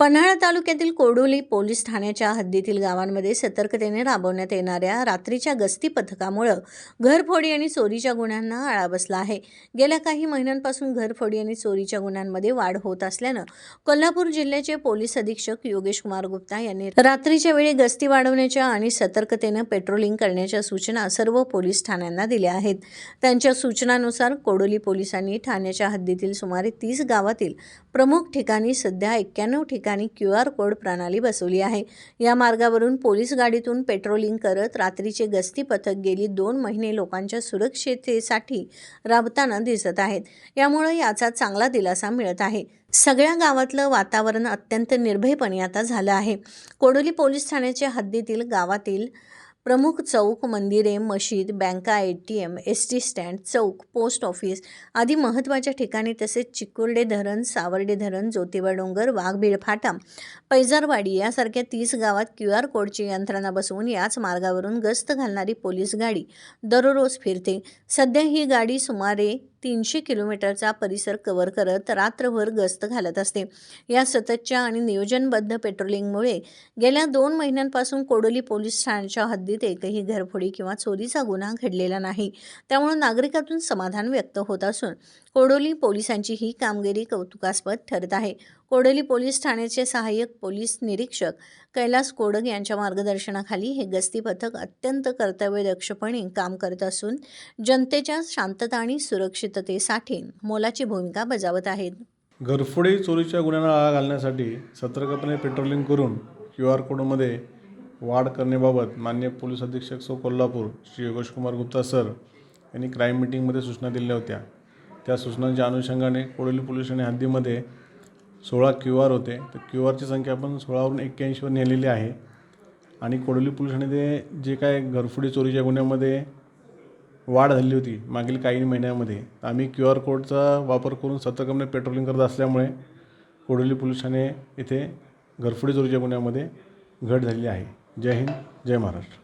पन्हाळा तालुक्यातील कोडोली पोलीस ठाण्याच्या हद्दीतील गावांमध्ये सतर्कतेने राबवण्यात येणाऱ्या रात्रीच्या गस्ती पथकामुळं घरफोडी आणि चोरीच्या गुन्ह्यांना आळा बसला आहे. गेल्या काही महिन्यांपासून घरफोडी आणि चोरीच्या गुन्ह्यांमध्ये वाढ होत असल्यानं कोल्हापूर जिल्ह्याचे पोलीस अधीक्षक योगेश कुमार गुप्ता यांनी रात्रीच्या वेळी गस्ती वाढवण्याच्या आणि सतर्कतेनं पेट्रोलिंग करण्याच्या सूचना सर्व पोलीस ठाण्यांना दिल्या आहेत. त्यांच्या सूचनानुसार कोडोली पोलिसांनी ठाण्याच्या हद्दीतील सुमारे तीस गावातील प्रमुख ठिकाणी सध्या एक्क्याण्णव ठिकाणी क्यू आर कोड प्रणाली बसवली आहे. या मार्गावरून पोलीस गाडीतून पेट्रोलिंग करत रात्रीचे गस्ती पथक गेली दोन महिने लोकांच्या सुरक्षिततेसाठी राबताना दिसत आहेत. यामुळे याचा चांगला दिलासा मिळत आहे. सगळ्या गावातलं वातावरण अत्यंत निर्भयपणे आता झालं आहे. कोडोली पोलीस ठाण्याच्या हद्दीतील गावातील प्रमुख चौक मंदिरे मशीद बँका A T M S T stand Chowk post office आदी महत्त्वाच्या ठिकाणी तसेच चिकुर्डे धरण सावर्डे धरण ज्योतिबा डोंगर वाघबीळ फाटा पैजारवाडी यासारख्या तीस गावात क्यू आर कोडची यंत्रणा बसवून याच मार्गावरून गस्त घालणारी पोलीस गाडी दररोज फिरते. सध्या ही गाडी सुमारे तीनशे किलोमीटरचा परिसर कव्हर करत रात्रभर गस्त घालत असते. या सततच्या आणि नियोजनबद्ध पेट्रोलिंगमुळे गेल्या दोन महिन्यांपासून कोडोली पोलीस ठाण्याच्या हद्दीत एकही घरफोडी किंवा चोरीचा गुन्हा घडलेला नाही. त्यामुळे नागरिकातून समाधान व्यक्त होत असून कोडोली पोलिसांची ही कामगिरी कौतुकास्पद ठरत आहे. कोडोली पोलीस ठाण्याचे सहाय्यक पोलीस निरीक्षक कैलास कोडक यांच्या मार्गदर्शनाखाली हे गस्ती पथक अत्यंत कर्तव्यदक्षपणे काम करत असून जनतेच्या शांतता आणि सुरक्षित सुरक्षिततेसाठी मोलाची भूमिका बजावत आहेत. घरफोडी चोरीच्या गुन्ह्यांना आळा घालण्यासाठी सतर्कपणे पेट्रोलिंग करून क्यू आर कोडमध्ये वाढ करण्याबाबत मान्य पोलीस अधीक्षक सो कोल्हापूर श्री योगेश कुमार गुप्ता सर यांनी क्राईम मिटिंगमध्ये सूचना दिल्या होत्या. त्या सूचनांच्या अनुषंगाने कोडोली पोलीस ठाणे हद्दीमध्ये सोळा क्यू आर होते. तर क्यू आरची संख्या आपण सोळावरून एक्क्याऐंशीवर नेलेली आहे. आणि कोडोली पोलीस ते जे काय घरफोडी चोरीच्या गुन्ह्यामध्ये वाढ झाली होती मागील काही महिन्यामध्ये. आम्ही क्यू आर कोडचा वापर करून सतर्कपणे पेट्रोलिंग करत असल्यामुळे कोडोली पोलीस ठाणे येथे घरफोडी चोरीच्या गुन्ह्यामध्ये घट झालेली आहे. जय हिंद जय महाराष्ट्र.